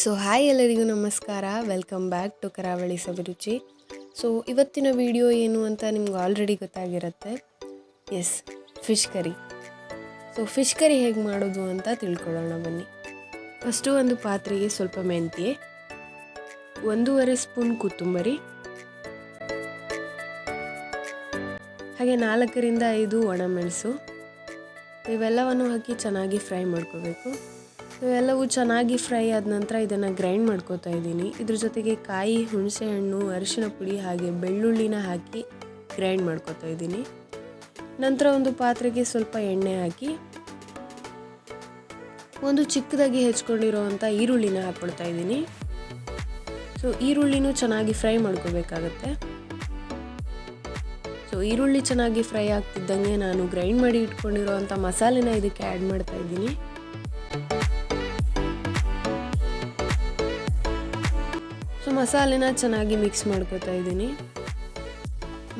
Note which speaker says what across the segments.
Speaker 1: So hi ಎಲ್ಲರಿಗೂ ನಮಸ್ಕಾರ. Welcome back to ಕರಾವಳಿ ಸವಿರುಚಿ ಸೊ ಇವತ್ತಿನ ವಿಡಿಯೋ ಏನು ಅಂತ ನಿಮ್ಗೆ already ಗೊತ್ತಾಗಿರುತ್ತೆ. Yes fish curry so fish curry ಹೇಗೆ ಮಾಡೋದು ಅಂತ ತಿಳ್ಕೊಳ್ಳೋಣ ಬನ್ನಿ. ಫಸ್ಟು ಒಂದು ಪಾತ್ರೆಗೆ ಸ್ವಲ್ಪ ಮೆಂತ್ಯೆ. ಒಂದೂವರೆ ಸ್ಪೂನ್ ಕೊತ್ತಂಬರಿ. ಹಾಗೆ ನಾಲ್ಕರಿಂದ ಐದು ಒಣಮೆಣಸು ಇವೆಲ್ಲವನ್ನು ಹಾಕಿ ಚೆನ್ನಾಗಿ ಫ್ರೈ ಮಾಡ್ಕೋಬೇಕು. ಇವೆಲ್ಲವೂ ಚೆನ್ನಾಗಿ ಫ್ರೈ ಆದ ನಂತರ ಇದನ್ನು ಗ್ರೈಂಡ್ ಮಾಡ್ಕೋತಾ ಇದ್ದೀನಿ. ಇದ್ರ ಜೊತೆಗೆ ಕಾಯಿ, ಹುಣಸೆಹಣ್ಣು, ಅರಿಶಿನ ಪುಡಿ ಹಾಗೆ ಬೆಳ್ಳುಳ್ಳಿನ ಹಾಕಿ ಗ್ರೈಂಡ್ ಮಾಡ್ಕೋತಾ ಇದ್ದೀನಿ. ನಂತರ ಒಂದು ಪಾತ್ರೆಗೆ ಸ್ವಲ್ಪ ಎಣ್ಣೆ ಹಾಕಿ ಒಂದು ಚಿಕ್ಕದಾಗಿ ಹೆಚ್ಕೊಂಡಿರೋವಂಥ ಈರುಳ್ಳಿನ ಹಾಕ್ಕೊಳ್ತಾ ಇದ್ದೀನಿ. ಸೊ, ಈರುಳ್ಳಿನೂ ಚೆನ್ನಾಗಿ ಫ್ರೈ ಮಾಡ್ಕೋಬೇಕಾಗತ್ತೆ. ಸೊ, ಈರುಳ್ಳಿ ಚೆನ್ನಾಗಿ ಫ್ರೈ ಆಗ್ತಿದ್ದಂಗೆ ನಾನು ಗ್ರೈಂಡ್ ಮಾಡಿ ಇಟ್ಕೊಂಡಿರೋವಂಥ ಮಸಾಲೆನ ಇದಕ್ಕೆ ಆ್ಯಡ್ ಮಾಡ್ತಾ ಇದ್ದೀನಿ. ಸೊ ಮಸಾಲೆನ ಚೆನ್ನಾಗಿ ಮಿಕ್ಸ್ ಮಾಡ್ಕೋತಾ ಇದ್ದೀನಿ.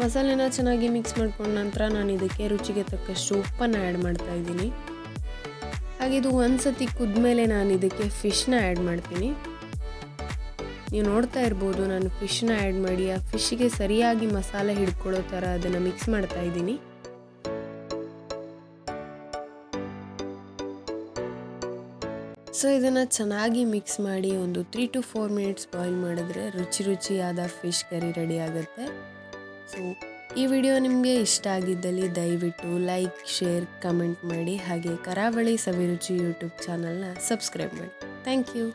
Speaker 1: ಮಸಾಲೆನ ಚೆನ್ನಾಗಿ ಮಿಕ್ಸ್ ಮಾಡ್ಕೊಂಡ ನಂತರ ನಾನು ಇದಕ್ಕೆ ರುಚಿಗೆ ತಕ್ಕಷ್ಟು ಉಪ್ಪನ್ನು ಆ್ಯಡ್ ಮಾಡ್ತಾ ಇದ್ದೀನಿ. ಹಾಗೆ ಇದು ಒಂದು ಸತಿ ಕುದ್ಮೇಲೆ ನಾನು ಇದಕ್ಕೆ ಫಿಶ್ನ ಆ್ಯಡ್ ಮಾಡ್ತೀನಿ. ನೀವು ನೋಡ್ತಾ ಇರ್ಬೋದು, ನಾನು ಫಿಶ್ನ ಆ್ಯಡ್ ಮಾಡಿ, ಆ ಫಿಶ್ಗೆ ಸರಿಯಾಗಿ ಮಸಾಲೆ ಹಿಡ್ಕೊಳ್ಳೋ ಥರ ಅದನ್ನು ಮಿಕ್ಸ್ ಮಾಡ್ತಾ ಇದ್ದೀನಿ. ಸೊ ಇದನ್ನು ಚೆನ್ನಾಗಿ ಮಿಕ್ಸ್ ಮಾಡಿ ಒಂದು three to four minutes boil ಮಾಡಿದ್ರೆ ರುಚಿ ರುಚಿಯಾದ ಫಿಶ್ ಕರಿ ರೆಡಿ ಆಗುತ್ತೆ. ಸೊ ಈ ವಿಡಿಯೋ ನಿಮಗೆ ಇಷ್ಟ ಆಗಿದ್ದಲ್ಲಿ ದಯವಿಟ್ಟು ಲೈಕ್ ಶೇರ್ ಕಮೆಂಟ್ ಮಾಡಿ. ಹಾಗೆ ಕರಾವಳಿ ಸವಿರುಚಿ ಯೂಟ್ಯೂಬ್ ಚಾನಲ್ನ ಸಬ್ಸ್ಕ್ರೈಬ್ ಮಾಡಿ. Thank you